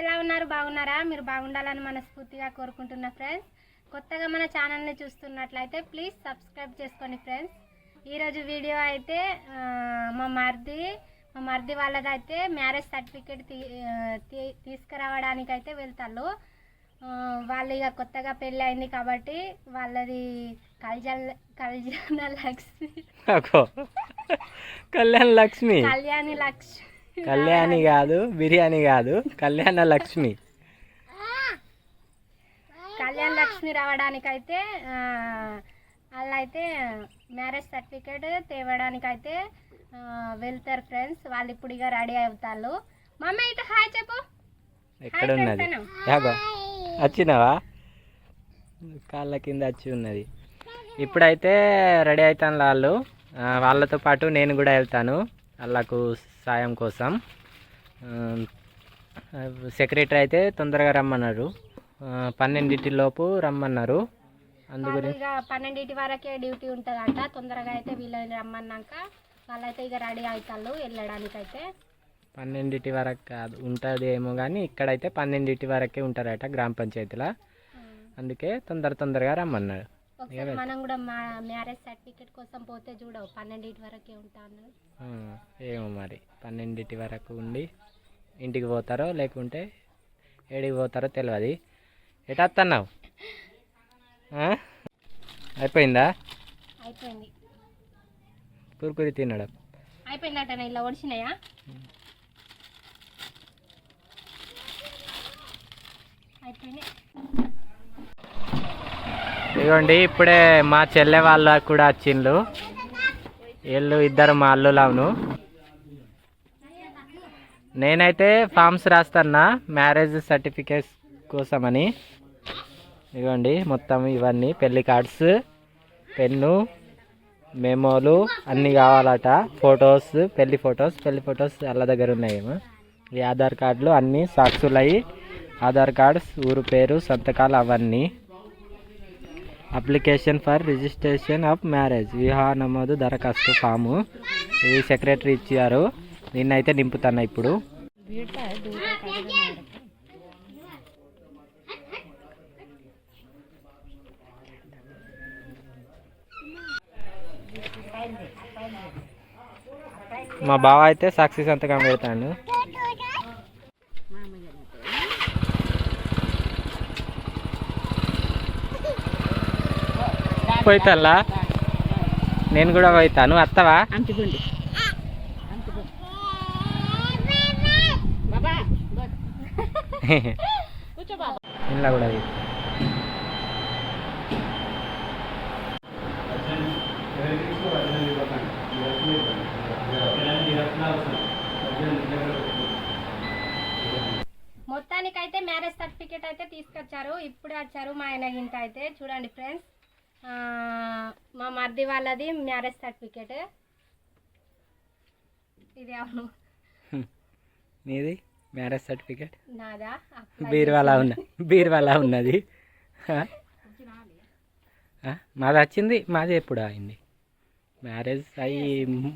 ఎలా ఉన్నారు? బాగున్నారా? మీరు బాగుండాలని మనస్ఫూర్తిగా కోరుకుంటున్నా ఫ్రెండ్స్ కొత్తగా మన ఛానల్ని చూస్తున్నట్లయితే ప్లీజ్ సబ్స్క్రైబ్ చేసుకోండి ఫ్రెండ్స్. ఈరోజు వీడియో అయితే మా మరిది మా మరిది వాళ్ళదైతే మ్యారేజ్ సర్టిఫికేట్ తీ తీసుకురావడానికి అయితే వెళ్తారు వాళ్ళు ఇక కొత్తగా పెళ్ళి అయింది కాబట్టి వాళ్ళది కళ్యాణ కళ్యాణ లక్ష్మి. కళ్యాణ లక్ష్మి. కళ్యాణి లక్ష్మి కళ్యాణి కాదు బిర్యానీ కాదు కళ్యాణ లక్ష్మి. కళ్యాణ లక్ష్మి రావడానికైతే వాళ్ళైతే మ్యారేజ్ సర్టిఫికేట్ తేవడానికైతే వెళ్తారు ఫ్రెండ్స్. వాళ్ళు ఇప్పుడు ఇక రెడీ అవుతారు మమ్మీ ఇటు హాయ్ చెప్పు. ఎక్కడ ఉన్నది వచ్చినావా? కాళ్ళ కింద వచ్చి ఉన్నది. ఇప్పుడైతే రెడీ అవుతాను వాళ్ళు. వాళ్ళతో పాటు నేను కూడా వెళ్తాను. వాళ్ళకు సాయం కోసం. సెక్రటరీ అయితే తొందరగా రమ్మన్నారు. పన్నెండింటి లోపు రమ్మన్నారు. అందు వాళ్ళు గురించి ఇక పన్నెండింటి వరకే డ్యూటీ ఉంటుందంట. తొందరగా అయితే వీళ్ళని రమ్మన్నాక వాళ్ళైతే ఇక రెడీ అవుతారు వెళ్ళడానికైతే. పన్నెండింటి వరకు కాదు ఉంటుంది ఏమో కానీ ఇక్కడైతే పన్నెండింటి వరకే ఉంటారట గ్రామ పంచాయతీలో. అందుకే తొందర తొందరగా రమ్మన్నాడు ఒకసారి మనం కూడా మా మ్యారేజ్ సర్టిఫికేట్ కోసం పోతే చూడవు పన్నెండింటి వరకే ఉంటా ఏమో మరి. పన్నెండింటి వరకు ఉండి ఇంటికి పోతారో లేకుంటే ఏడికి పోతారో తెలియదు ఎటు వస్తున్నావు ఆ? అయిపోయిందా? అయిపోయింది. కురుకురి తినడం. అయిపోయిందట ఇలా ఒడిచినాయా అయిపోయినాయి. ఇదిగోండి ఇప్పుడే మా చెల్లె వాళ్ళ కూడా వచ్చిండ్రు వీళ్ళు ఇద్దరు మా అల్లులావును నేనైతే ఫామ్స్ రాస్తానా మ్యారేజ్ సర్టిఫికేట్స్ కోసమని. ఇదిగోండి మొత్తం ఇవన్నీ పెళ్ళి కార్డ్స్ పెన్ను మెమోలు అన్నీ కావాలట. ఫొటోస్ పెళ్ళి ఫొటోస్ పెళ్ళి ఫొటోస్ వాళ్ళ దగ్గర ఉన్నాయేమో ఈ ఆధార్ కార్డులు అన్నీ సాక్షులయ్యి ఆధార్ కార్డ్స్ ఊరు పేరు సంతకాలు అవన్నీ. Application for registration of marriage. వివాహ నమోదు దరఖాస్తు ఫాము. ఇది సెక్రటరీ ఇచ్చారు. నిన్నైతే నింపుతాను ఇప్పుడు. మా బావ అయితే సాక్షి సంతకం పెడతాను పోయితల్లా? నేను కూడా పోయితాను అత్తవా అంటుకోండి ఇంట్లో కూడా. మొత్తానికైతే మ్యారేజ్ సర్టిఫికేట్ అయితే తీసుకొచ్చారు. ఇప్పుడు వచ్చారు మా ఆయన ఇంట అయితే. చూడండి ఫ్రెండ్స్. మా మరిది వాళ్ళది మ్యారేజ్ సర్టిఫికేట్. ఇది అవును. నీది మ్యారేజ్ సర్టిఫికేట్? నాదా? బీరువాలా ఉన్న బీరువాలా ఉన్నది? మాది వచ్చింది మాది ఎప్పుడు అయింది? మ్యారేజ్ అయ్యి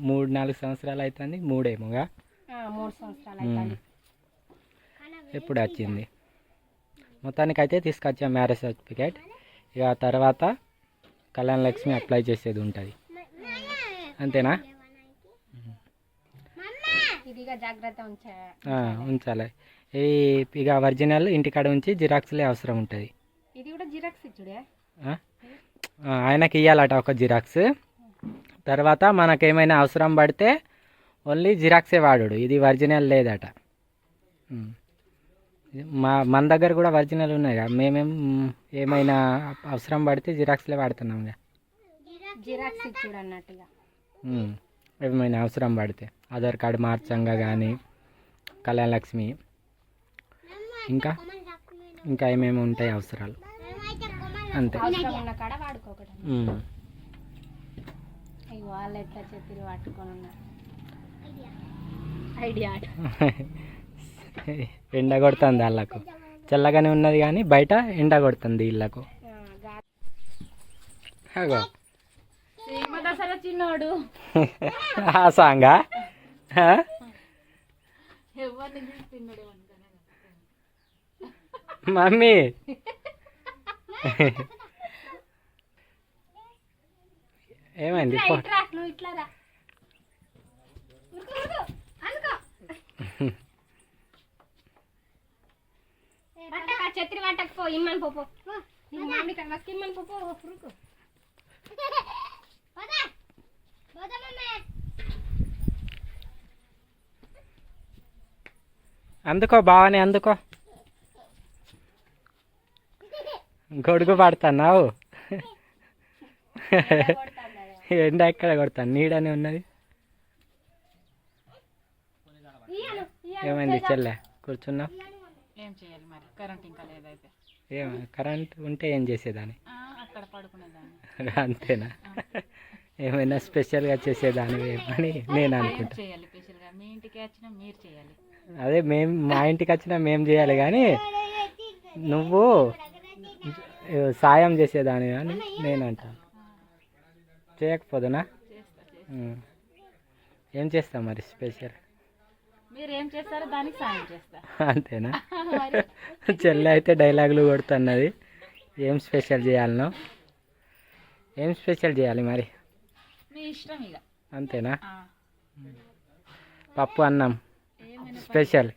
మూడు నాలుగు సంవత్సరాలు అవుతుంది మూడేమోగా? మూడు సంవత్సరాలు ఎప్పుడు వచ్చింది? మొత్తానికైతే తీసుకొచ్చాం మ్యారేజ్ సర్టిఫికేట్. ఇక తర్వాత కళ్యాణ లక్ష్మి అప్లై చేసేది ఉంటుంది. అంతేనా? ఉంచాలి. ఈ ఇక ఒరిజినల్ ఇంటికాడ ఉంచి జిరాక్స్లే అవసరం ఉంటుంది. ఆయనకి ఇవ్వాలట ఒక జిరాక్స్. తర్వాత మనకేమైనా అవసరం పడితే ఓన్లీ జిరాక్సే వాడు ఇది ఒరిజినల్ లేదట. మా మన దగ్గర కూడా ఒరిజినల్ ఉన్నాయి కదా. మేమేం ఏమైనా అవసరం పడితే జిరాక్స్లే వాడుతున్నాం జిరాక్స్ ఇచ్చుడు అన్నట్టుగా. ఏమైనా అవసరం పడితే. ఆధార్ కార్డు మార్చంగా కానీ కళ్యాణ లక్ష్మి ఇంకా? ఇంకా ఏమేమి ఉంటాయి అవసరాలు? అంతే. వాళ్ళు ఎట్లా పట్టుకొని ఉన్నారు ఐడియా. ఎండ కొడుతుంది వాళ్ళకు. చల్లగానే ఉన్నది కానీ బయట ఎండ కొడుతుంది వీళ్ళకు దసరా చిన్నోడు. ఆ సాంగా? మమ్మీ. ఏమైంది ఇట్లా ఫో- ఇట్రా నువ్వు ఇట్లా రా ఉరుకు, ఉరుకు. అందుకో పట్టక పో ఇమ్మని పో పో. నీకు మామిడి కాయ వస్తే ఇమ్మని పో పో ఉరుకు అందుకో బావని అందుకో. గొడుగు పడుతున్నావు. ఎండ ఎక్కడ కొడతాను నీడనే ఉన్నది. ఏమైంది? చెల్లె కూర్చున్నావు? ఏం చేయాలి? కరెంట్ ఇంకా లేదైతే. ఏం కరెంట్ ఉంటే ఏం చేసేదాన్ని? అక్కడ పడుకునేదాన్ని. అంతేనా? ఏమైనా స్పెషల్గా చేసేదాన్ని అని నేను ఏం అనుకుంటా. చేయాలి స్పెషల్గా. మీ ఇంటికి వచ్చినా మీరు చేయాలి. అదే మేం మా ఇంటికి వచ్చినా మేము చేయాలి కానీ నువ్వు సాయం చేసేదాని అని నేను అంటాను. చేయకపోదునా. ఏం చేస్తావు మరి స్పెషల్? మీరు ఏం చేస్తారో దానికి సాయం చేస్తా. అంతేనా? చెల్లె అయితే డైలాగులు కొడుతున్నది. ఏం స్పెషల్ చేయాలనో? ఏం స్పెషల్ చేయాలి మరి? మీ ఇష్టం ఇక. అంతేనా? పప్పు అన్నం స్పెషల్?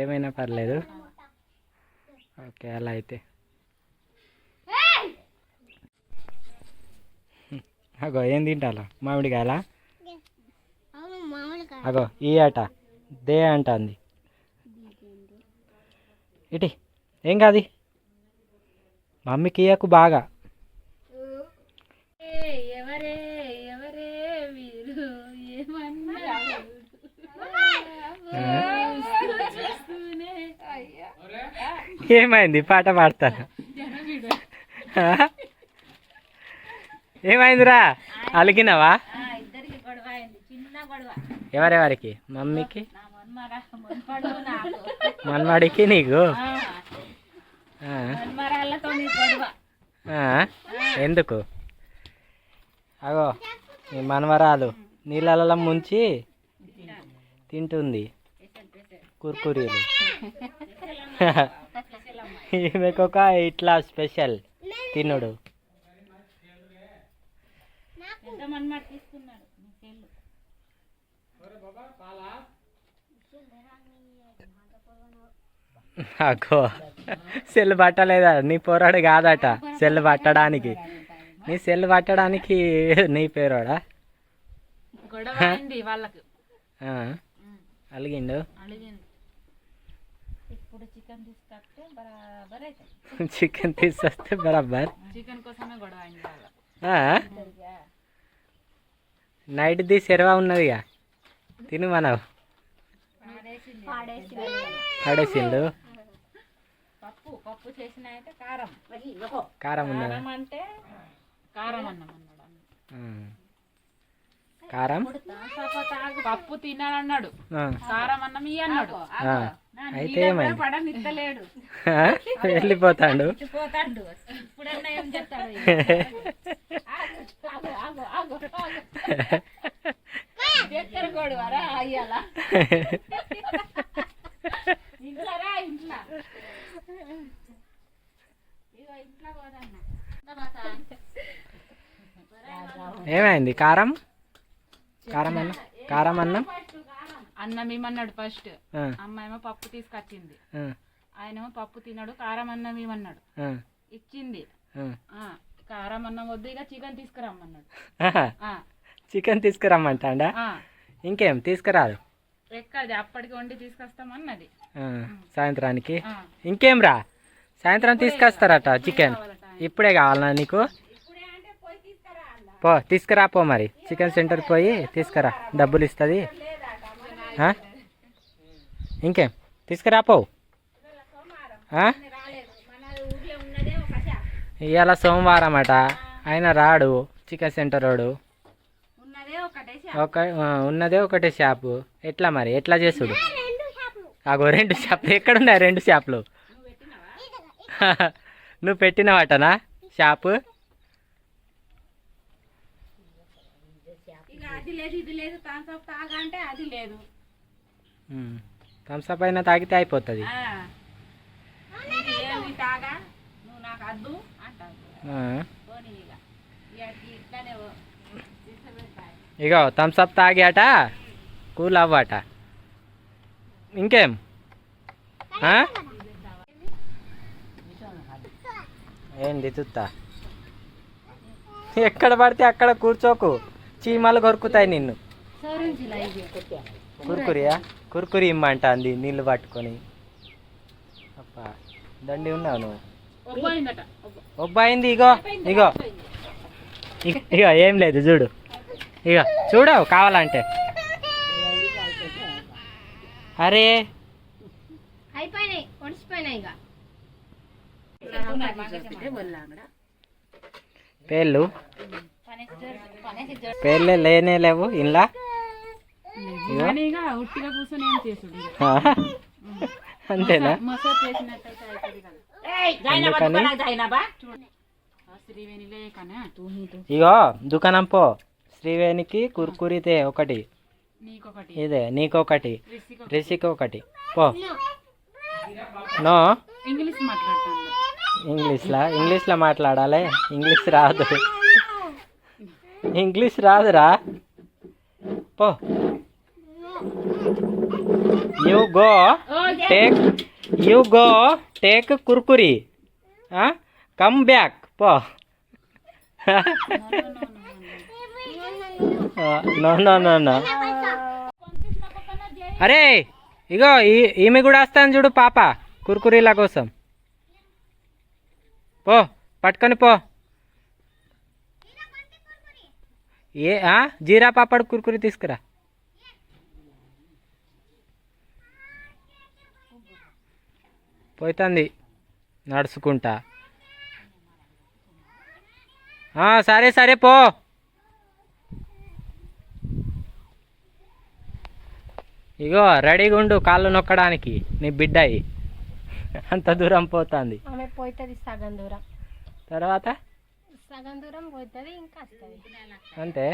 ఏమైనా పర్లేదు? ఓకే అలా అయితే. అగో ఏం తింటాలా? మామిడికాయలా? అగో ఈ ఆట. దే అంటుంది. ఇటీ ఏం కాదు. మమ్మీకి ఇయ్యకు బాగా ఏమైంది? పాట పాడతాను. ఏమైందిరా? అలిగినావా? ఎవరెవరికి? మమ్మీకి? నా మనవాడికి నీకు? ఆ, నీ ఎందుకు? అగో మీ మనవరాలు నీళ్ళలో ముంచి తింటుంది కుర్కురీలు. ఈమెకొక ఇట్లా స్పెషల్ తినుడు. అగో సెల్ పట్టలేదా? నీ పోరాడు కాదట సెల్ పట్టడానికి. నీ సెల్ పట్టడానికి నీ పేరోడా? అలిగిండు? చికెన్ తీసుకొస్తే బరాబర్ ఆ? నైట్ది సెరవా ఉన్నదిగా? తిను మనవు పడేసిండు. పప్పు పప్పు చేసిన అయితే కారం. కారం ఉన్నదా అంటే కారం అన్నం. కారం? పప్పు తినాలన్నాడు. ఆ. కారం అన్నం ఇయ్యి అన్నాడు. అయితే ఏమైంది? పడనిత్తలేడు? వెళ్ళిపోతాడు. పోతాడు ఇప్పుడన్నా ఏం చెప్తాడు? గొడవరా అయ్యాల? ఇంట్లో రా ఇంట్లో. ఇగో ఇంట్లో పోదన్నా. ఏమైంది? కారం? కారం అన్నం? కారం అన్నం? అన్నం ఇమ్మన్నాడు ఫస్ట్. అమ్మాయేమో పప్పు తీసుకొచ్చింది. ఆయనేమో పప్పు తిన్నాడు కారం అన్నం ఆ, ఇచ్చింది. కారం అన్నం వద్దు ఇక చికెన్ తీసుకురమ్మన్నాడు. చికెన్ తీసుకురమ్మంటాడా? ఇంకేం తీసుకురాదు. ఎక్కడిది? అప్పటికి వండి తీసుకొస్తామన్నది. ఆ, సాయంత్రానికి. ఇంకేం రా? సాయంత్రం తీసుకొస్తారట చికెన్. ఇప్పుడే కావాలనా నీకు? పో తీసుకురా పో మరి. చికెన్ సెంటర్ పోయి తీసుకురా. డబ్బులు ఇస్తుంది. ఇంకేం? తీసుకురా పో? ఇవాళ సోమవారం. అట ఆయన రాడు. చికెన్ సెంటర్ వాడు. ఒక ఉన్నదే ఒకటే షాపు ఎట్లా మరి? ఎట్లా చేసుడు? అగో రెండు షాపులు ఎక్కడున్నాయి రెండు షాపులు నువ్వు పెట్టినవాటనా షాపు థమ్స్అప్ అయినా తాగితే అయిపోతుంది. ఆ, వద్దు అంటారు ఆ. పోనీ ఇక ఇక ఇట్లానే తీసుకుపోతాయి ఇగో థమ్స్అప్ తాగాట కూల్ అవ్వట. ఇంకేం? ఏంది తుత్తా? ఎక్కడ పడితే అక్కడ కూర్చోకు. చీమలు కొరుకుతాయి నిన్ను. కురుకురియా? కురుకురి ఇమ్మంట అంది నీళ్ళు పట్టుకొని. అప్పా దండి ఉన్నావు నువ్వు. ఒబ్బాయింది ఇగో ఇగో ఇగ- ఇగో ఏం లేదు చూడు. ఇగో చూడవు కావాలంటే. అరే. అయిపోయినాయి ఇక పేర్లు? పేర్లే లేనే లేవు ఇంట్లో ఇక ఇక. అంతేనా? ఇగో దుకాణం పో. శ్రీవేణికి కుర్కురితే ఒకటి. ఇదే నీకొకటి. రిషికి ఒకటి పో. నో. ఇంగ్లీష్లా? ఇంగ్లీష్లో మాట్లాడాలి? ఇంగ్లీష్ రాదు. ఇంగ్లీష్ రాదురా. పో. You go take you go take కుర్కురి. Come back. పో. అరే ఇగో ఈ- ఈమె కూడా వస్తాను చూడు పాప కుర్కురీల కోసం. పో పట్టుకొని పో. ఏ ఆ? జీరా పాపడ్ కుర్కురి తీసుకురా. పోతుంది నడుచుకుంటా. ఆ, సరే సరే పో. ఇగో రెడీగా ఉండు కాళ్ళు నొక్కడానికి నీ బిడ్డయి. అంత దూరం పోతుంది. ఆమె పోతుంది సగం దూరం. తర్వాత? సగం దూరం పోతుంది ఇంకా వస్తుంది అంతే.